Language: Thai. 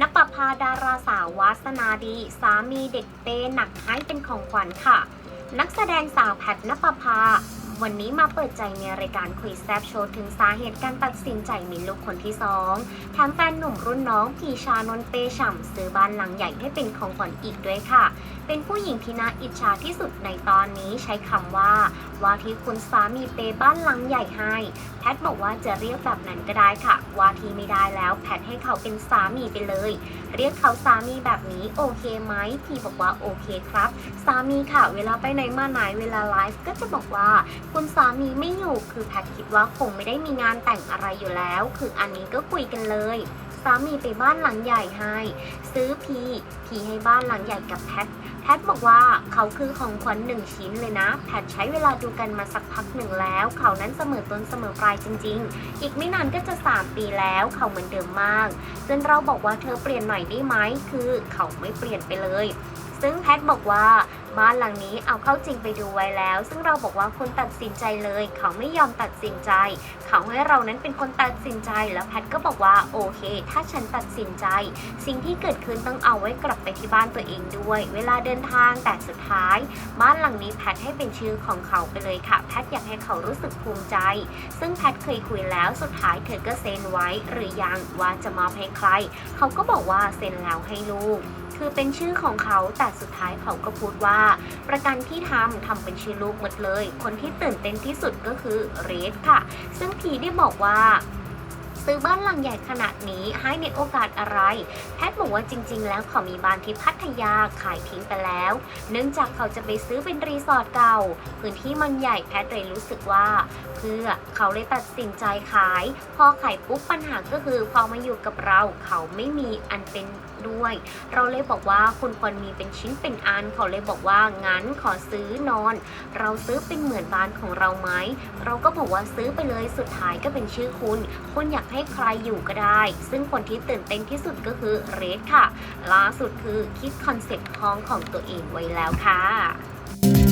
นปพาดาราสาววาสนาดี สามีเด็กเตหนักให้เป็นของขวัญค่ะ นักแสดงสาวแพทนปพา วันนี้มาเปิดใจในรายการคุยแซบโชว์ถึงสาเหตุการตัดสินใจมีลูกคนที่สองแถมแฟนหนุ่มรุ่นน้องพีชานนเปฉ่ำซื้อบ้านหลังใหญ่ให้เป็นของขวัญอีกด้วยค่ะ เป็นผู้หญิงที่น่าอิจฉาที่สุดในตอนนี้ใช้คำว่า ว่าที่คุณสามีเปบ้านหลังใหญ่ให้แพทบอกว่าจะเรียกแบบนั้นก็ได้ค่ะ ว่าที่ไม่ได้แล้วแพทให้เขาเป็นสามีไปเลย เรียกเขาสามีแบบนี้โอเคไหมพี่บอกว่าโอเคครับ สามีค่ะ เวลาไปไหนมาไหนเวลาไลฟ์ก็จะบอกว่าคุณสามีไม่อยู่คือแพทคิดว่าคงไม่ได้มีงานแต่งอะไรอยู่แล้ว คืออันนี้ก็คุยกันเลย สามีไปบ้านหลังใหญ่ให้ ซื้อพีีให้บ้านหลังใหญ่กับแพท แพทบอกว่าเขาคือของขวัญหนึ่งชิ้นเลยนะ แพทใช้เวลาดูกันมาสักพักหนึ่งแล้ว เขานั้นเสมอต้นเสมอปลายจริง ๆ อีกไม่นานก็จะ 3 ปีแล้ว เขาเหมือนเดิมมากจนเราบอกว่าเธอเปลี่ยนหน่อยได้ไหม คือเขาไม่เปลี่ยนไปเลย ซึ่งแพทบอกว่าบ้านหลังนี้เอาเข้าจริงไปดูไว้แล้ว ซึ่งเราบอกว่าคุณตัดสินใจเลย เขาไม่ยอมตัดสินใจ เขาให้เรานั้นเป็นคนตัดสินใจแล้วแพทก็บอกว่าโอเค ถ้าฉันตัดสินใจ สิ่งที่เกิดขึ้นต้องเอาไว้กลับไปที่บ้านตัวเองด้วย เวลาเดินทางแต่สุดท้าย บ้านหลังนี้แพทให้เป็นชื่อของเขาไปเลยค่ะ แพทอยากให้เขารู้สึกภูมิใจ ซึ่งแพทเคยคุยแล้วสุดท้ายเธอก็เซ็นไว้หรือยังว่าจะมอบให้ใคร เขาก็บอกว่าเซ็นแล้วให้ลูกคือเป็นชื่อของเขาแต่สุดท้ายเขาก็พูดว่า ประกันที่ทำทำเป็นชื่อลูกหมดเลย คนที่ตื่นเต้นที่สุดก็คือเรดค่ะ ซึ่งพีได้บอกว่า ซื้อบ้านหลังใหญ่ขนาดนี้ให้ในโอกาสอะไร แพทย์บอกว่าจริง ๆ แล้วเขามีบ้านที่พัทยาขายทิ้งไปแล้ว เนื่องจากเขาจะไปซื้อเป็นรีสอร์ทเก่า พื้นที่มันใหญ่แพทย์เลยรู้สึกว่าเพื่อเขาเลยตัดสินใจขาย พอขายปุ๊บปัญหาก็คือพอมาอยู่กับเราเขาไม่มีอันเป็นด้วย เราเลยบอกว่าคุณควรมีเป็นชิ้นเป็นอันเขาเลยบอกว่างั้นขอซื้อนอน เราซื้อเป็นเหมือนบ้านของเราไหมเราก็บอกว่าซื้อไปเลยสุดท้ายก็เป็นชื่อคุณ คุณอยากให้ใครอยู่ก็ได้ ซึ่งคนที่ตื่นเต้นที่สุดก็คือเรดค่ะ ล่าสุดคือคิดคอนเซ็ปต์ห้องของตัวเองไว้แล้วค่ะ